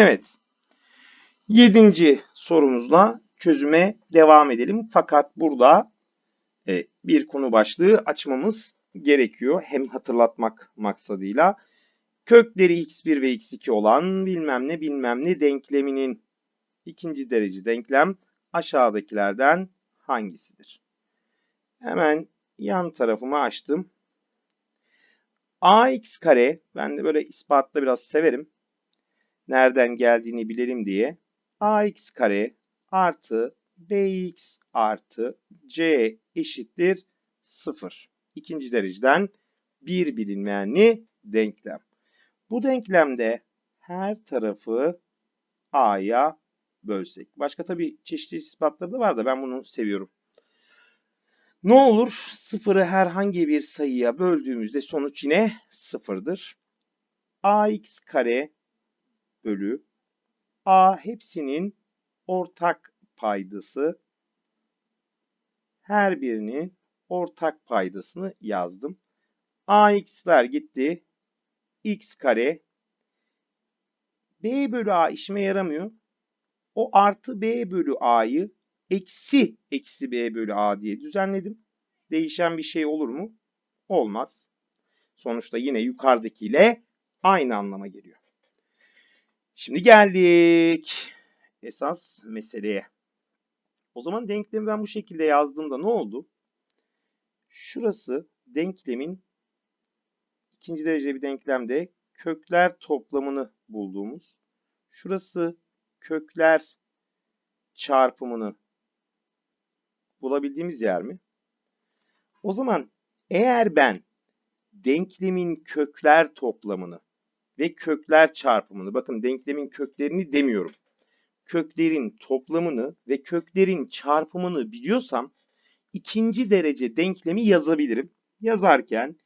Evet. Yedinci sorumuzla çözüme devam edelim. Fakat burada e, bir konu başlığı açmamız gerekiyor. Hem hatırlatmak maksadıyla. Kökleri x1 ve x2 olan bilmem ne bilmem ne denkleminin ikinci derece denklem aşağıdakilerden hangisidir? Hemen yan tarafımı açtım. ax kare, ben de böyle ispatta biraz severim. Nereden geldiğini bilelim diye. ax kare artı bx artı c eşittir 0. İkinci dereceden bir bilinmeyenli denklem. Bu denklemde her tarafı a'ya bölsek. Başka tabii çeşitli ispatları da var da ben bunu seviyorum. Ne olur? Sıfırı herhangi bir sayıya böldüğümüzde sonuç yine sıfırdır. ax kare bölü a hepsinin ortak paydası her birinin ortak paydasını yazdım. ax'ler gitti. x kare b bölü a işime yaramıyor. O artı b bölü a'yı eksi eksi b bölü a diye düzenledim. Değişen bir şey olur mu? Olmaz. Sonuçta yine yukarıdakiyle aynı anlama geliyor. Şimdi geldik esas meseleye. O zaman denklemi ben bu şekilde yazdığımda ne oldu? Şurası denklemin ikinci derece bir denklemde kökler toplamını bulduğumuz. Şurası kökler çarpımını bulabildiğimiz yer mi? O zaman eğer ben denklemin kökler toplamını ve kökler çarpımını, bakın denklemin köklerini demiyorum. Köklerin toplamını ve köklerin çarpımını biliyorsam ikinci derece denklemi yazabilirim. Yazarken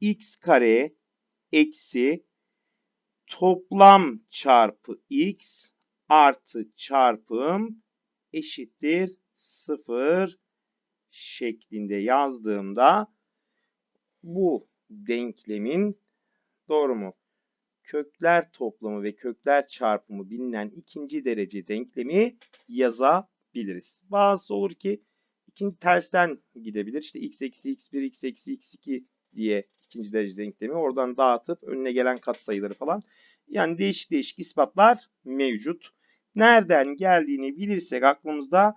x kare eksi toplam çarpı x artı çarpım eşittir 0 şeklinde yazdığımda bu denklemin doğru mu? Kökler toplamı ve kökler çarpımı bilinen ikinci derece denklemi yazabiliriz. Bazısı olur ki ikinci tersten gidebilir. İşte x eksi x1, x eksi x2 diye ikinci derece denklemi oradan dağıtıp önüne gelen katsayıları falan. Yani değişik değişik ispatlar mevcut. Nereden geldiğini bilirsek aklımızda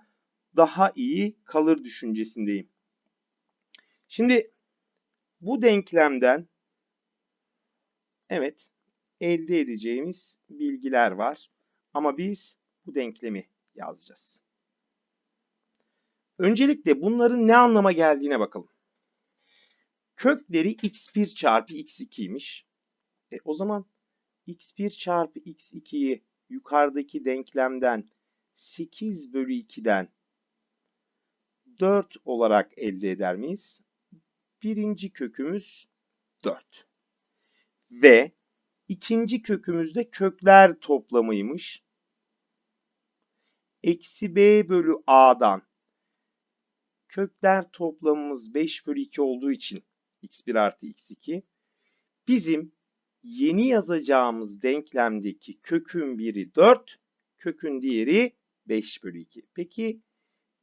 daha iyi kalır düşüncesindeyim. Şimdi bu denklemden evet elde edeceğimiz bilgiler var. Ama biz bu denklemi yazacağız. Öncelikle bunların ne anlama geldiğine bakalım. Kökleri x1 çarpı x2'ymiş. E, o zaman x1 çarpı x2'yi yukarıdaki denklemden 8 bölü 2'den 4 olarak elde eder miyiz? Birinci kökümüz 4. Ve ikinci kökümüzde kökler toplamıymış. Eksi b bölü a'dan kökler toplamımız 5 bölü 2 olduğu için x1 artı x2 bizim yeni yazacağımız denklemdeki kökün biri 4, kökün diğeri 5 bölü 2. Peki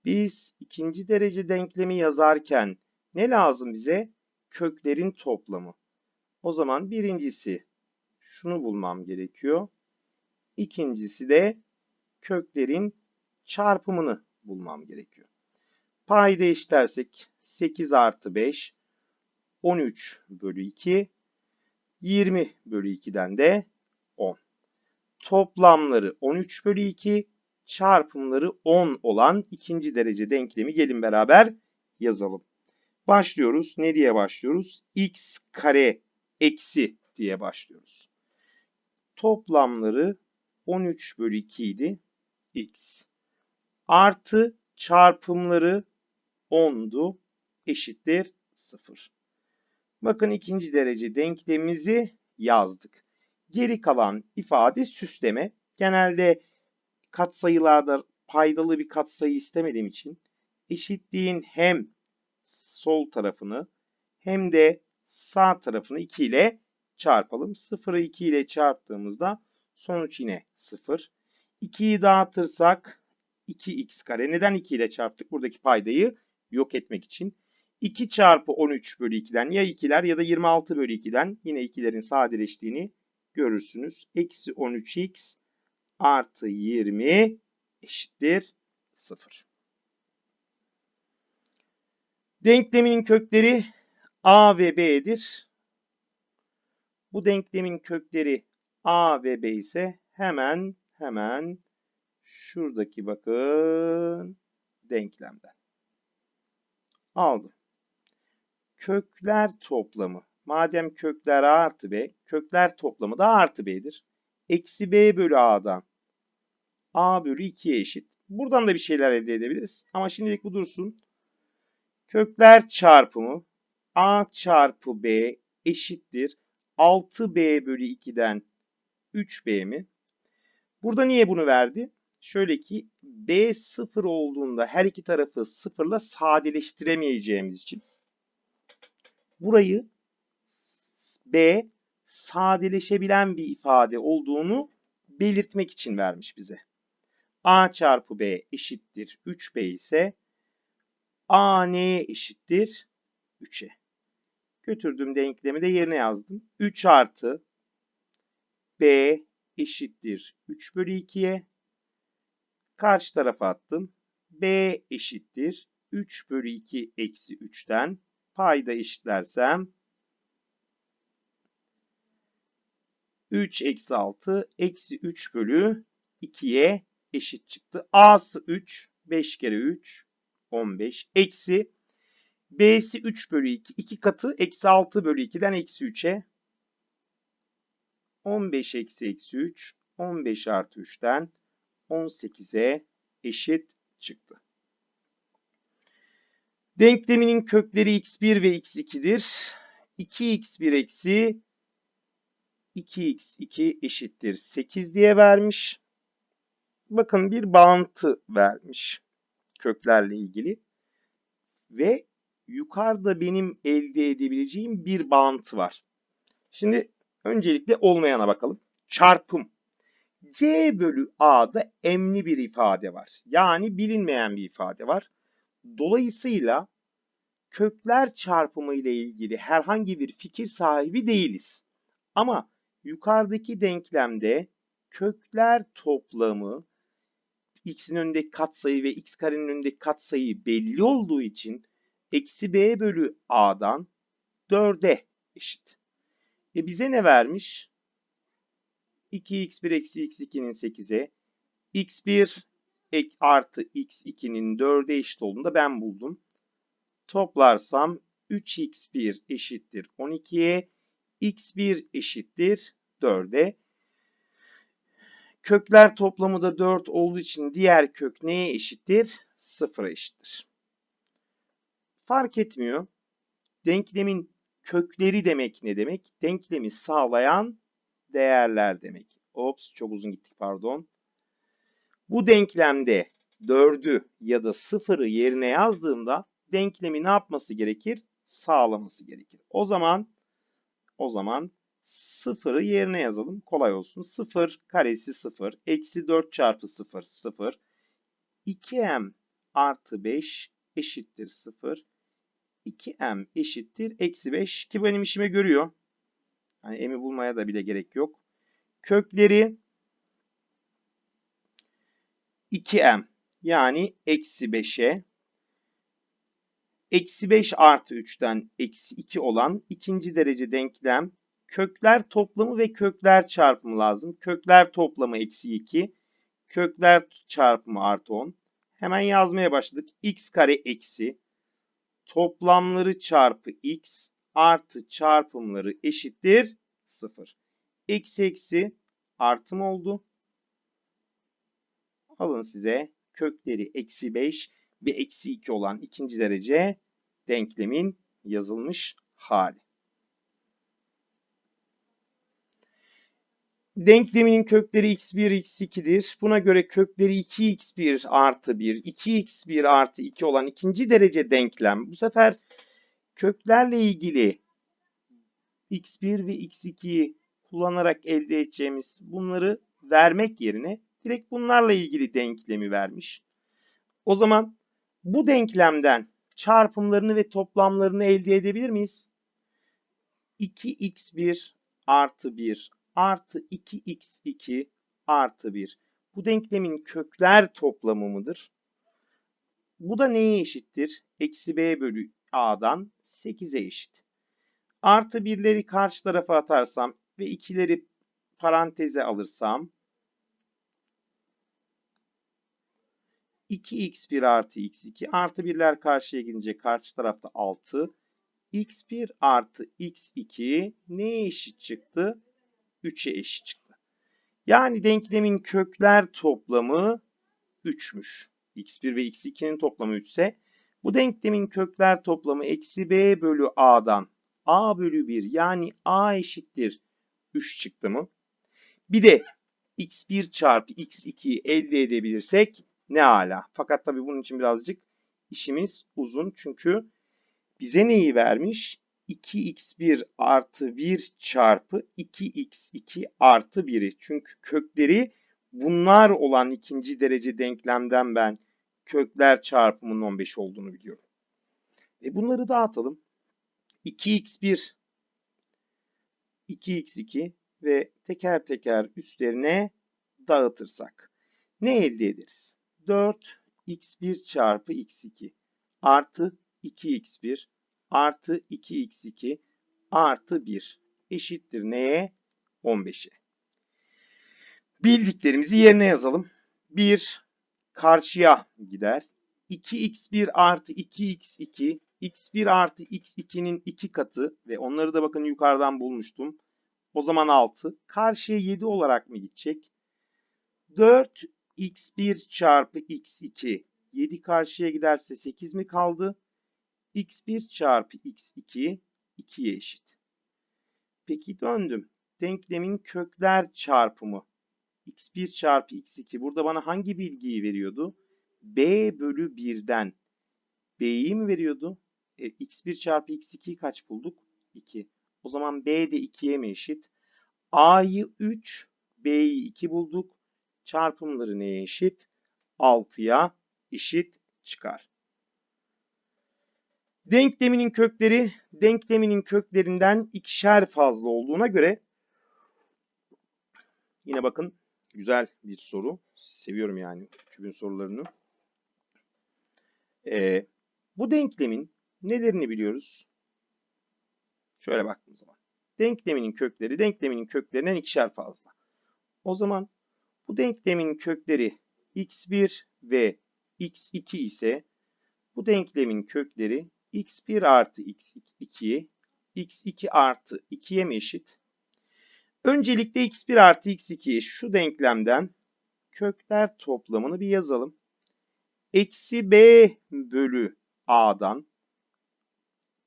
biz ikinci derece denklemi yazarken ne lazım bize? Köklerin toplamı. O zaman birincisi şunu bulmam gerekiyor. İkincisi de köklerin çarpımını bulmam gerekiyor. Payda eşitlersek 8 artı 5 13 bölü 2 20 bölü 2'den de 10. Toplamları 13 bölü 2 çarpımları 10 olan ikinci derece denklemi gelin beraber yazalım. Başlıyoruz. Ne diye başlıyoruz? x kare eksi diye başlıyoruz. Toplamları 13 bölü 2 idi. x. Artı çarpımları 10'du. Eşittir 0. Bakın ikinci derece denklemimizi yazdık. Geri kalan ifade süsleme. Genelde katsayılarda paydalı bir katsayı istemediğim için eşitliğin hem sol tarafını hem de sağ tarafını 2 ile çarpalım. 0'ı 2 ile çarptığımızda Sonuç yine 0. 2'yi dağıtırsak 2x kare. Neden 2 ile çarptık? Buradaki paydayı yok etmek için. 2 çarpı 13 bölü 2'den ya 2'ler ya da 26 bölü 2'den yine 2'lerin sadeleştiğini görürsünüz. Eksi 13x artı 20 eşittir 0. Denkleminin kökleri a ve b'dir. Bu denklemin kökleri a ve b ise hemen hemen şuradaki bakın denklemden. Aldım. Kökler toplamı. Madem kökler a artı b, kökler toplamı da a artı b'dir. Eksi b bölü a'dan a bölü 2'ye eşit. Buradan da bir şeyler elde edebiliriz. Ama şimdilik bu dursun. Kökler çarpımı a çarpı b eşittir. 6b bölü 2'den 3b mi? Burada niye bunu verdi? Şöyle ki b sıfır olduğunda her iki tarafı sıfırla sadeleştiremeyeceğimiz için burayı b sadeleşebilen bir ifade olduğunu belirtmek için vermiş bize. a çarpı b eşittir 3b ise a neye eşittir? 3'e. Götürdüğüm denklemi de yerine yazdım. 3 artı b eşittir 3 bölü 2'ye. Karşı tarafa attım. b eşittir 3 bölü 2 eksi 3'ten payda eşitlersem 3 eksi 6 eksi 3 bölü 2'ye eşit çıktı. A'sı 3. 5 kere 3 15. Eksi B'si 3 bölü 2. 2 katı eksi 6 bölü 2'den eksi 3'e 15 eksi eksi 3 15 artı 3'ten 18'e eşit çıktı. Denkleminin kökleri x1 ve x2'dir. 2x1 eksi 2x2 eşittir 8 diye vermiş. Bakın bir bağıntı vermiş köklerle ilgili. Ve yukarıda benim elde edebileceğim bir bağıntı var. Şimdi öncelikle olmayana bakalım. Çarpım. C bölü A'da emli bir ifade var. Yani bilinmeyen bir ifade var. Dolayısıyla kökler çarpımı ile ilgili herhangi bir fikir sahibi değiliz. Ama yukarıdaki denklemde kökler toplamı x'in önündeki katsayı ve x karenin önündeki katsayı belli olduğu için eksi b bölü a'dan 4'e eşit. E bize ne vermiş? 2x1 eksi x2'nin 8'e x1 ek artı x2'nin 4'e eşit olduğunda ben buldum. Toplarsam 3x1 eşittir 12'ye x1 eşittir 4'e. Kökler toplamı da 4 olduğu için diğer kök neye eşittir? 0'a eşittir. Fark etmiyor. Denklemin kökleri demek ne demek? Denklemi sağlayan değerler demek. Ops çok uzun gittik pardon. Bu denklemde 4'ü ya da 0'ı yerine yazdığımda denklemi ne yapması gerekir? Sağlaması gerekir. O zaman o zaman 0'ı yerine yazalım. Kolay olsun. 0 karesi 0. Eksi 4 çarpı 0 0. 2m artı 5 eşittir 0. 2m eşittir eksi 5 ki benim işime görüyor. Hani m'i bulmaya da bile gerek yok. Kökleri 2m yani eksi 5'e eksi 5 artı 3'ten eksi 2 olan ikinci derece denklem kökler toplamı ve kökler çarpımı lazım. Kökler toplamı eksi 2. Kökler çarpımı artı 10. Hemen yazmaya başladık. x kare eksi toplamları çarpı x artı çarpımları eşittir 0. Eksi eksi artım oldu. Alın size kökleri eksi 5 ve eksi 2 olan ikinci derece denklemin yazılmış hali. Denkleminin kökleri x1, x2'dir. Buna göre kökleri 2x1 artı 1, 2x1 artı 2 olan ikinci derece denklem. Bu sefer köklerle ilgili x1 ve x2'yi kullanarak elde edeceğimiz bunları vermek yerine direkt bunlarla ilgili denklemi vermiş. O zaman bu denklemden çarpımlarını ve toplamlarını elde edebilir miyiz? 2x1 artı 1 artı 2x2 artı 1. Bu denklemin kökler toplamı mıdır? Bu da neye eşittir? Eksi b bölü a'dan 8'e eşit. Artı 1'leri karşı tarafa atarsam ve 2'leri paranteze alırsam 2x1 artı x2 artı 1'ler karşıya gidince karşı tarafta 6 x1 artı x2 neye eşit çıktı? 3'e eşit çıktı. Yani denklemin kökler toplamı 3'müş. x1 ve x2'nin toplamı 3 ise bu denklemin kökler toplamı eksi b bölü a'dan a bölü 1 yani a eşittir 3 çıktı mı? Bir de x1 çarpı x2'yi elde edebilirsek ne ala. Fakat tabii bunun için birazcık işimiz uzun. Çünkü bize neyi vermiş? 2x1 artı 1 çarpı 2x2 artı 1'i. Çünkü kökleri bunlar olan ikinci derece denklemden ben kökler çarpımının 15 olduğunu biliyorum. E bunları dağıtalım. 2x1 2x2 ve teker teker üstlerine dağıtırsak ne elde ederiz? 4 x1 çarpı x2 artı 2x1 artı 2x2 artı 1 eşittir neye? 15'e. Bildiklerimizi yerine yazalım. 1 karşıya gider. 2x1 artı 2x2 x1 artı x2'nin 2 katı ve onları da bakın yukarıdan bulmuştum. O zaman 6. Karşıya 7 olarak mı gidecek? 4 x1 çarpı x2 7 karşıya giderse 8 mi kaldı? X1 çarpı x2 2'ye eşit. Peki döndüm. Denklemin kökler çarpımı x1 çarpı x2 burada bana hangi bilgiyi veriyordu? b bölü 1'den b'yi mi veriyordu? E, x1 çarpı x2'yi kaç bulduk? 2. O zaman b de 2'ye mi eşit? a'yı 3, b'yi 2 bulduk. Çarpımları neye eşit? 6'ya eşit çıkar. Denkleminin kökleri denkleminin köklerinden ikişer fazla olduğuna göre yine bakın güzel bir soru. Seviyorum yani kübün sorularını. Ee, bu denklemin nelerini biliyoruz? Şöyle baktığımız zaman. Denkleminin kökleri denkleminin köklerinden ikişer fazla. O zaman bu denklemin kökleri x1 ve x2 ise bu denklemin kökleri x1 artı x2'ye x2 artı 2'ye mi eşit? Öncelikle x1 artı x2'ye şu denklemden kökler toplamını bir yazalım. Eksi b bölü a'dan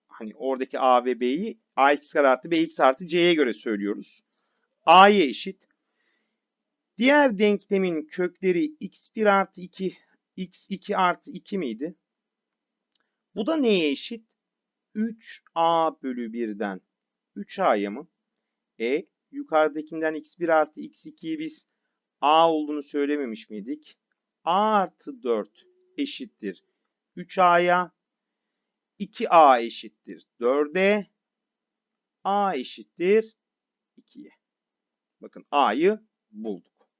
hani oradaki a ve b'yi ax kare artı bx artı c'ye göre söylüyoruz. a'ya eşit. Diğer denklemin kökleri x1 artı 2 x2 artı 2 miydi? Bu da neye eşit? 3a bölü 1'den 3a'ya mı? E yukarıdakinden x1 artı x2'yi biz a olduğunu söylememiş miydik? a artı 4 eşittir 3a'ya 2a eşittir 4'e a eşittir 2'ye. Bakın a'yı bulduk.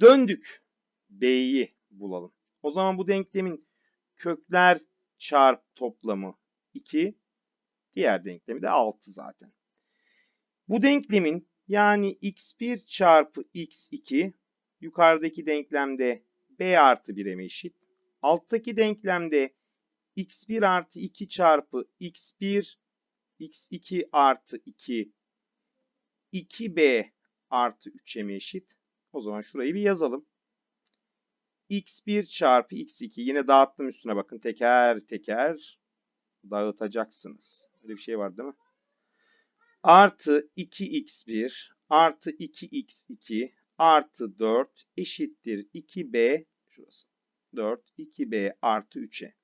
Döndük. b'yi bulalım. O zaman bu denklemin kökler çarp toplamı 2. Diğer denklemi de 6 zaten. Bu denklemin yani x1 çarpı x2 yukarıdaki denklemde b artı 1'e eşit. Alttaki denklemde x1 artı 2 çarpı x1 x2 artı 2 2b artı 3'e eşit? O zaman şurayı bir yazalım. X1 çarpı x2 yine dağıttım üstüne bakın teker teker dağıtacaksınız. Öyle bir şey var değil mi? Artı 2x1 artı 2x2 artı 4 eşittir 2b şurası 4 2b artı 3'e.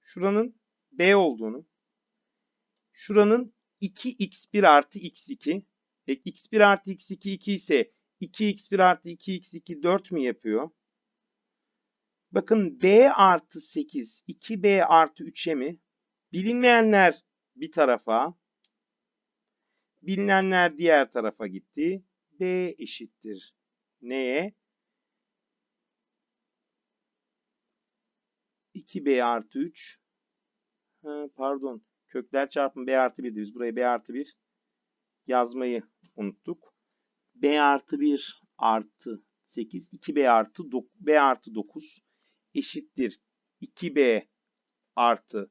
Şuranın b olduğunu şuranın 2x1 artı x2 E, x1 artı x2 2 ise 2x1 artı 2x2 4 mü yapıyor? Bakın b artı 8 2b artı 3'e mi? Bilinmeyenler bir tarafa. Bilinenler diğer tarafa gitti. b eşittir. Neye? 2b artı 3. Ha, pardon. Kökler çarpımı b artı 1'di. Biz buraya b artı 1 yazmayı unuttuk. b artı 1 artı 8. 2b artı dok- b artı 9 eşittir. 2b artı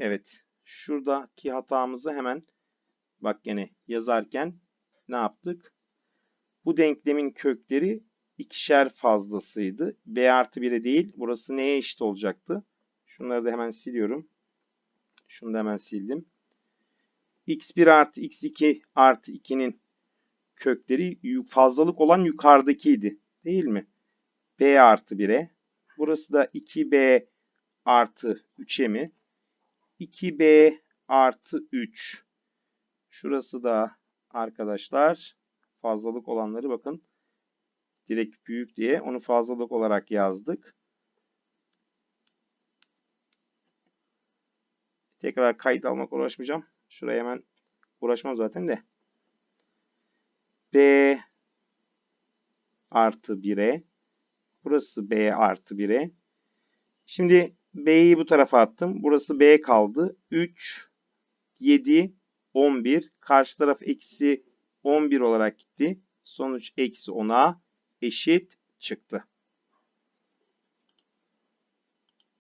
Evet. Şuradaki hatamızı hemen bak gene yazarken ne yaptık? Bu denklemin kökleri ikişer fazlasıydı. B artı 1'e değil. Burası neye eşit olacaktı? Şunları da hemen siliyorum. Şunu da hemen sildim. x1 artı x2 artı 2'nin kökleri fazlalık olan yukarıdakiydi. Değil mi? B artı 1'e. Burası da 2B artı 3'e mi? 2B artı 3. Şurası da arkadaşlar fazlalık olanları bakın direkt büyük diye onu fazlalık olarak yazdık. Tekrar kayıt almak uğraşmayacağım. Şuraya hemen uğraşmam zaten de. B artı 1'e. Burası B artı 1'e. Şimdi B'yi bu tarafa attım. Burası B kaldı. 3, 7, 11. Karşı taraf eksi 11 olarak gitti. Sonuç eksi 10'a eşit çıktı.